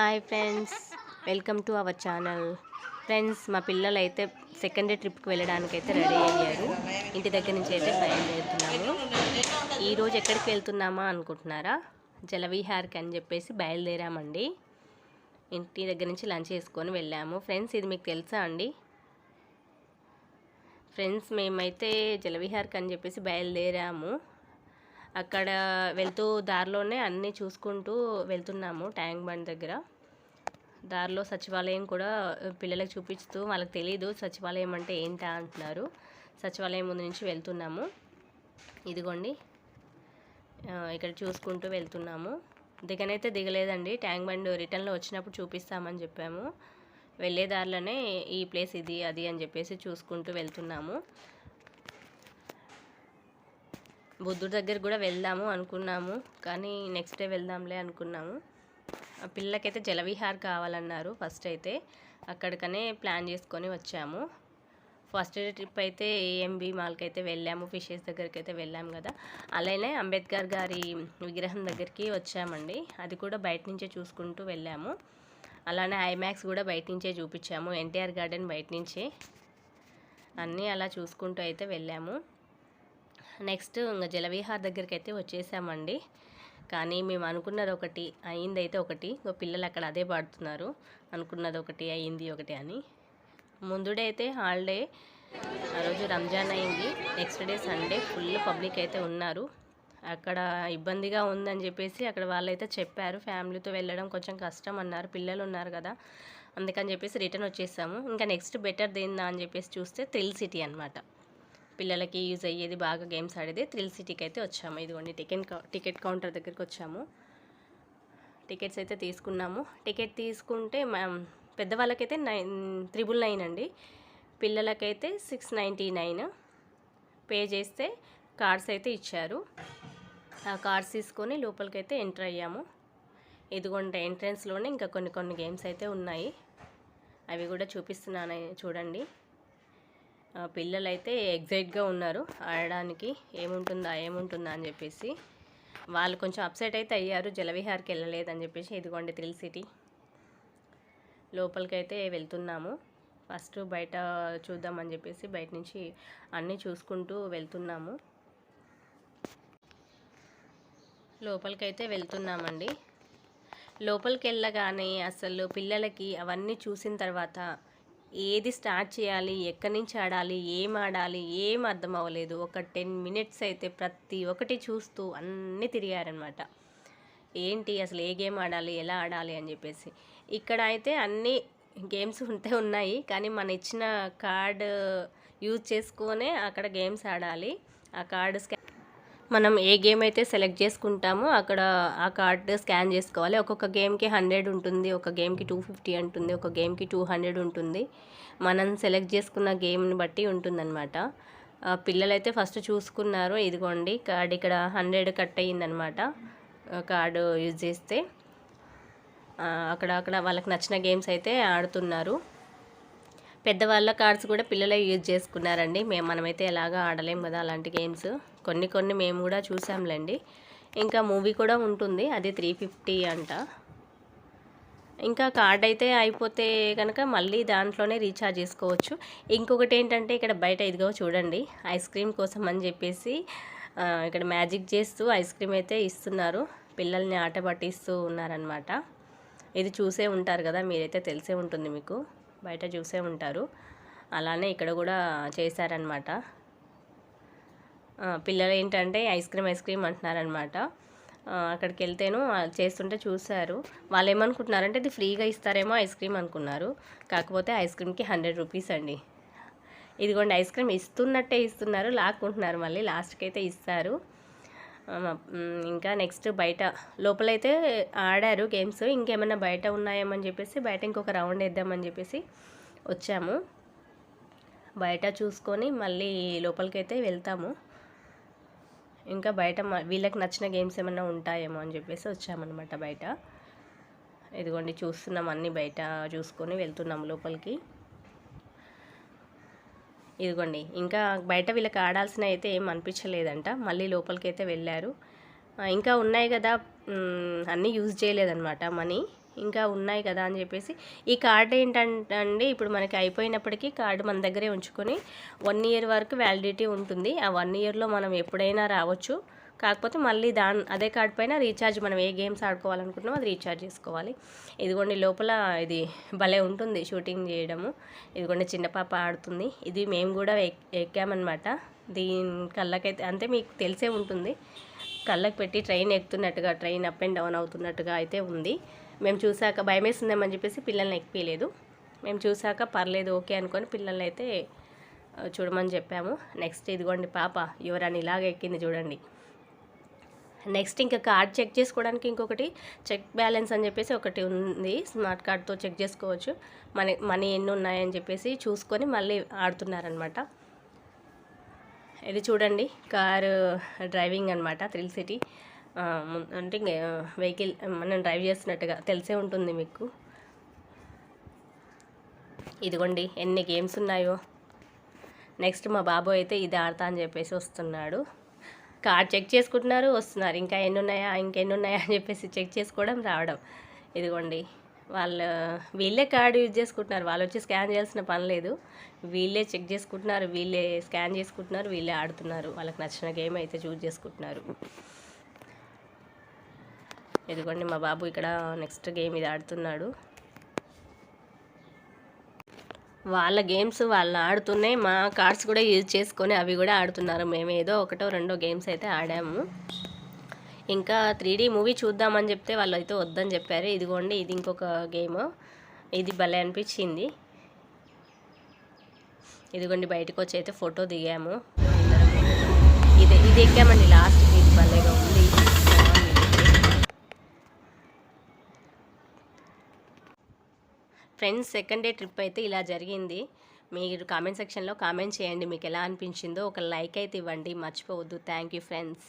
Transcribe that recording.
Hi friends welcome to our channel. Friends మా పిల్లలు అయితే సెకండ్ డే ట్రిప్కి వెళ్ళడానికి అయితే రెడీ అయ్యారు. ఇంటి దగ్గర నుంచి అయితే బయలుదేరుతున్నాము. ఈరోజు ఎక్కడికి వెళ్తున్నామా అనుకుంటున్నారా? జలవిహార్కి అని చెప్పేసి బయలుదేరామండి. ఇంటి దగ్గర నుంచి లంచ్ చేసుకొని వెళ్ళాము. ఫ్రెండ్స్ ఇది మీకు తెలుసా అండి? ఫ్రెండ్స్ మేమైతే జలవిహార్కి అని చెప్పేసి బయలుదేరాము. అక్కడ వెళ్తూ దారిలోనే అన్నీ చూసుకుంటూ వెళ్తున్నాము ట్యాంక్ బండ్ దగ్గర. దారిలో సచివాలయం కూడా పిల్లలకు చూపిస్తూ వాళ్ళకి తెలియదు సచివాలయం అంటే ఏంటా అంటున్నారు. సచివాలయం ముందు నుంచి వెళ్తున్నాము. ఇదిగోండి. ఇక్కడ చూసుకుంటూ వెళ్తున్నాము. దిగనైతే దిగలేదండి. ట్యాంక్ బండ్ రిటర్న్లో వచ్చినప్పుడు చూపిస్తామని చెప్పాము. వెళ్ళే దారిలోనే ఈ ప్లేస్ ఇది అది అని చెప్పేసి చూసుకుంటూ వెళ్తున్నాము. బుద్ధుడి దగ్గర కూడా వెళ్దాము అనుకున్నాము. కానీ నెక్స్ట్ డే వెళ్దాంలే అనుకున్నాము. ఆ పిల్లకైతే జలవిహార్ కావాలన్నారు ఫస్ట్ అయితే. అక్కడికనే ప్లాన్ చేసుకొని వచ్చాము. ఫస్ట్ ట్రిప్ అయితే ఏఎంబి మాల్కి అయితే వెళ్ళాము. ఫిషెస్ దగ్గరికి అయితే వెళ్ళాము కదా. అలానే అంబేద్కర్ గారి విగ్రహం దగ్గరికి వచ్చామండి. అది కూడా బయట నుంచే చూసుకుంటూ వెళ్ళాము. అలానే ఐమాక్స్ కూడా బయట నుంచే చూపించాము. ఎన్టీఆర్ గార్డెన్ బయట నుంచే. అన్నీ అలా చూసుకుంటూ అయితే వెళ్ళాము. నెక్స్ట్ ఇంకా జలవిహార్ దగ్గరికి అయితే వచ్చేసామండి. కానీ మేము అనుకున్నది ఒకటి అయింది అయితే ఒకటి. ఇంకో పిల్లలు అక్కడ అదే పాడుతున్నారు. అనుకున్నది ఒకటి అయింది ఒకటి అని. ముందుడే అయితే హాలిడే ఆ రోజు రంజాన్ అయింది. Next day Sunday full public అయితే ఉన్నారు. అక్కడ ఇబ్బందిగా ఉందని చెప్పేసి అక్కడ వాళ్ళైతే చెప్పారు. ఫ్యామిలీతో వెళ్ళడం కొంచెం కష్టం అన్నారు. పిల్లలు ఉన్నారు కదా. అందుకని చెప్పేసి రిటర్న్ వచ్చేసాము. ఇంకా నెక్స్ట్ బెటర్ దేందా అని చెప్పేసి చూస్తే థ్రిల్ సిటీ అనమాట పిల్లలకి యూజ్ అయ్యేది బాగా గేమ్స్ ఆడేది. థ్రిల్ సిటీకి అయితే వచ్చాము. ఇదిగోండి టికెట్ టికెట్ కౌంటర్ దగ్గరికి వచ్చాము. టికెట్స్ అయితే తీసుకున్నాము. టికెట్ తీసుకుంటే పెద్దవాళ్ళకైతే నైన్ త్రిబుల్ నైన్ అండి. పిల్లలకైతే సిక్స్ నైంటీ నైన్. పే చేస్తే కార్డ్స్ అయితే ఇచ్చారు. ఆ కార్డ్స్ తీసుకొని లోపలికైతే ఎంటర్ అయ్యాము. ఇదిగోండి ఎంట్రన్స్లోనే ఇంకా కొన్ని కొన్ని గేమ్స్ అయితే ఉన్నాయి. అవి కూడా చూపిస్తున్నాను చూడండి. పిల్లలైతే ఎగ్జైట్గా ఉన్నారు. ఆడడానికి ఏముంటుందా ఏముంటుందా అని చెప్పేసి. వాళ్ళు కొంచెం అప్సెట్ అయితే అయ్యారు. జలవిహార్కి వెళ్ళలేదని చెప్పేసి ఇదిగోండి థ్రిల్ సిటీ లోపలికైతే వెళ్తున్నాము. ఫస్ట్ బయట చూద్దామని చెప్పేసి బయట నుంచి అన్నీ చూసుకుంటూ వెళ్తున్నాము. లోపలికైతే వెళ్తున్నామండి. లోపలికి వెళ్ళగానే అసలు పిల్లలకి అవన్నీ చూసిన తర్వాత ఏది స్టార్ట్ చేయాలి ఎక్కడి నుంచి ఆడాలి ఏం ఆడాలి ఏం అర్థం అవ్వలేదు. ఒక టెన్ మినిట్స్ అయితే ప్రతి ఒక్కటి చూస్తూ అన్నీ తిరిగారనమాట ఏంటి అసలు ఏ గేమ్ ఆడాలి ఎలా ఆడాలి అని చెప్పేసి. ఇక్కడ అయితే అన్నీ గేమ్స్ ఉంటే ఉన్నాయి కానీ మన ఇచ్చిన కార్డ్ యూజ్ చేసుకొనే అక్కడ గేమ్స్ ఆడాలి. ఆ కార్డు స్కా మనం ఏ గేమ్ అయితే సెలెక్ట్ చేసుకుంటామో అక్కడ ఆ కార్డ్ స్కాన్ చేసుకోవాలి. ఒక్కొక్క గేమ్కి హండ్రెడ్ ఉంటుంది ఒక గేమ్కి టూ ఫిఫ్టీ ఉంటుంది ఒక గేమ్కి టూ హండ్రెడ్ ఉంటుంది. మనం సెలెక్ట్ చేసుకున్న గేమ్ని బట్టి ఉంటుందన్నమాట. పిల్లలైతే ఫస్ట్ చూసుకున్నారు. ఇదిగోండి కార్డ్ ఇక్కడ హండ్రెడ్ కట్ అయ్యిందనమాట కార్డు యూజ్ చేస్తే. అక్కడ అక్కడ వాళ్ళకి నచ్చిన గేమ్స్ అయితే ఆడుతున్నారు. పెద్దవాళ్ళ కార్డ్స్ కూడా పిల్లలే యూజ్ చేసుకున్నారండి. మేము మనమైతే ఎలాగా ఆడలేం కదా అలాంటి గేమ్స్. కొన్ని కొన్ని మేము కూడా చూసాంలేండి. ఇంకా మూవీ కూడా ఉంటుంది. అది త్రీ ఫిఫ్టీ అంట. ఇంకా కార్డ్ అయితే అయిపోతే కనుక మళ్ళీ దాంట్లోనే రీఛార్జ్ చేసుకోవచ్చు. ఇంకొకటి ఏంటంటే ఇక్కడ బయట ఇదిగో చూడండి. ఐస్ క్రీమ్ కోసం అని చెప్పేసి ఇక్కడ మ్యాజిక్ చేస్తూ ఐస్ క్రీమ్ అయితే ఇస్తున్నారు. పిల్లల్ని ఆట పట్టిస్తూ ఉన్నారనమాట ఇది చూసే ఉంటారు కదా మీరైతే తెలిసే ఉంటుంది మీకు. బయట చూసే ఉంటారు. అలానే ఇక్కడ కూడా చేశారనమాట పిల్లలు ఏంటంటే ఐస్ క్రీమ్ ఐస్ క్రీమ్ అంటున్నారనమాట అక్కడికి వెళ్తేను చేస్తుంటే చూశారు. వాళ్ళు ఏమనుకుంటున్నారంటే ఇది ఫ్రీగా ఇస్తారేమో ఐస్ క్రీమ్ అనుకున్నారు. కాకపోతే ఐస్ క్రీమ్కి హండ్రెడ్ రూపీస్ అండి. ఇదిగోండి ఐస్ క్రీమ్ ఇస్తున్నట్టే ఇస్తున్నారు లాక్కుంటున్నారు మళ్ళీ లాస్ట్కి అయితే ఇస్తారు. ఇంకా నెక్స్ట్ బయట లోపలైతే ఆడారు గేమ్స్. ఇంకేమైనా బయట ఉన్నాయేమని చెప్పేసి బయట ఇంకొక రౌండ్ వేద్దామని చెప్పేసి వచ్చాము. బయట చూసుకొని మళ్ళీ లోపలికైతే వెళ్తాము. ఇంకా బయట వీళ్ళకి నచ్చిన గేమ్స్ ఏమైనా ఉంటాయేమో అని చెప్పేసి వచ్చామన్నమాట బయట. ఇదిగోండి చూస్తున్నాం అన్నీ బయట చూసుకొని వెళ్తున్నాం లోపలికి. ఇదిగోండి ఇంకా బయట వీళ్ళకి ఆడాల్సిన అయితే ఏం అనిపించలేదంట. మళ్ళీ లోపలికి అయితే వెళ్ళారు ఇంకా ఉన్నాయి కదా అన్నీ యూజ్ చేయలేదన్నమాట మనీ. ఇంకా ఉన్నాయి కదా అని చెప్పేసి ఈ కార్డు ఏంటంటే అండి ఇప్పుడు మనకి అయిపోయినప్పటికీ కార్డు మన దగ్గరే ఉంచుకొని వన్ ఇయర్ వరకు వ్యాలిడిటీ ఉంటుంది. ఆ వన్ ఇయర్లో మనం ఎప్పుడైనా రావచ్చు. కాకపోతే మళ్ళీ దాని అదే కార్డ్ పైన రీఛార్జ్ మనం ఏ గేమ్స్ ఆడుకోవాలనుకుంటున్నామో అది రీఛార్జ్ చేసుకోవాలి. ఇదిగోండి లోపల ఇది భలే ఉంటుంది షూటింగ్ చేయడము. ఇదిగోండి చిన్న పాప ఆడుతుంది. ఇది మేము కూడా ఎక్- ఎక్కామన్నమాట. దీని కళ్ళకైతే అంటే మీకు తెలిసే ఉంటుంది. కళ్ళకి పెట్టి ట్రైన్ ఎక్కుతున్నట్టుగా ట్రైన్ అప్ అండ్ డౌన్ అవుతున్నట్టుగా అయితే ఉంది. మేము చూసాక భయం వేస్తుందేమని చెప్పేసి పిల్లల్ని ఎక్కియలేదు మేము చూసాక పర్లేదు ఓకే అనుకొని పిల్లల్ని అయితే చూడమని చెప్పాము. నెక్స్ట్ ఇదిగోండి పాప యువరాని ఇలాగ ఎక్కింది చూడండి. నెక్స్ట్ ఇంకా కార్డ్ చెక్ చేసుకోవడానికి ఇంకొకటి చెక్ బ్యాలెన్స్ అని చెప్పేసి ఒకటి ఉంది. స్మార్ట్ కార్డ్తో చెక్ చేసుకోవచ్చు. మనీ మనీ ఎన్ని ఉన్నాయని చెప్పేసి చూసుకొని మళ్ళీ ఆడుతున్నారనమాట. ఇది చూడండి కారు డ్రైవింగ్ అనమాట థ్రిల్ సిటీ. అంటే వెహికల్ మనం డ్రైవ్ చేస్తున్నట్టుగా తెలిసే ఉంటుంది మీకు. ఇదిగోండి ఎన్ని గేమ్స్ ఉన్నాయో. నెక్స్ట్ మా బాబు అయితే ఇది ఆడతా అని చెప్పేసి వస్తున్నాడు. కార్డ్ చెక్ చేసుకుంటున్నారు వస్తున్నారు. ఇంకా ఎన్ని ఉన్నాయా ఇంకెన్ని ఉన్నాయా అని చెప్పేసి చెక్ చేసుకోవడం రావడం. ఇదిగోండి. వాళ్ళు వీళ్ళే కార్డు యూజ్ చేసుకుంటున్నారు. వాళ్ళు వచ్చి స్కాన్ చేయాల్సిన పని లేదు. వీళ్ళే చెక్ చేసుకుంటున్నారు. వీళ్ళే స్కాన్ చేసుకుంటున్నారు. వీళ్ళే ఆడుతున్నారు. వాళ్ళకి నచ్చిన గేమ్ అయితే చూస్ చేసుకుంటున్నారు. ఇదిగోండి మా బాబు ఇక్కడ నెక్స్ట్ గేమ్ ఇది ఆడుతున్నాడు. వాళ్ళ గేమ్స్ వాళ్ళు ఆడుతున్నాయి. మా కార్డ్స్ కూడా యూజ్ చేసుకొని అవి కూడా ఆడుతున్నారు. మేము ఏదో ఒకటో రెండో గేమ్స్ అయితే ఆడాము. ఇంకా త్రీ డీ మూవీ చూద్దామని చెప్తే వాళ్ళు అయితే వద్దని చెప్పారు. ఇదిగోండి ఇది ఇంకొక గేమ్. ఇది భలే అనిపించింది. ఇదిగోండి బయటకు వచ్చి అయితే ఫోటో దిగాము. ఇది ఇది ఎక్కామండి లాస్ట్కి ఇది భలేగా ఉంది. ఫ్రెండ్స్ సెకండ్ డే ట్రిప్ అయితే ఇలా జరిగింది. మీరు కామెంట్ సెక్షన్లో కామెంట్ చేయండి మీకు ఎలా అనిపించిందో. ఒక లైక్ అయితే ఇవ్వండి. మర్చిపోవద్దు. Thank you friends.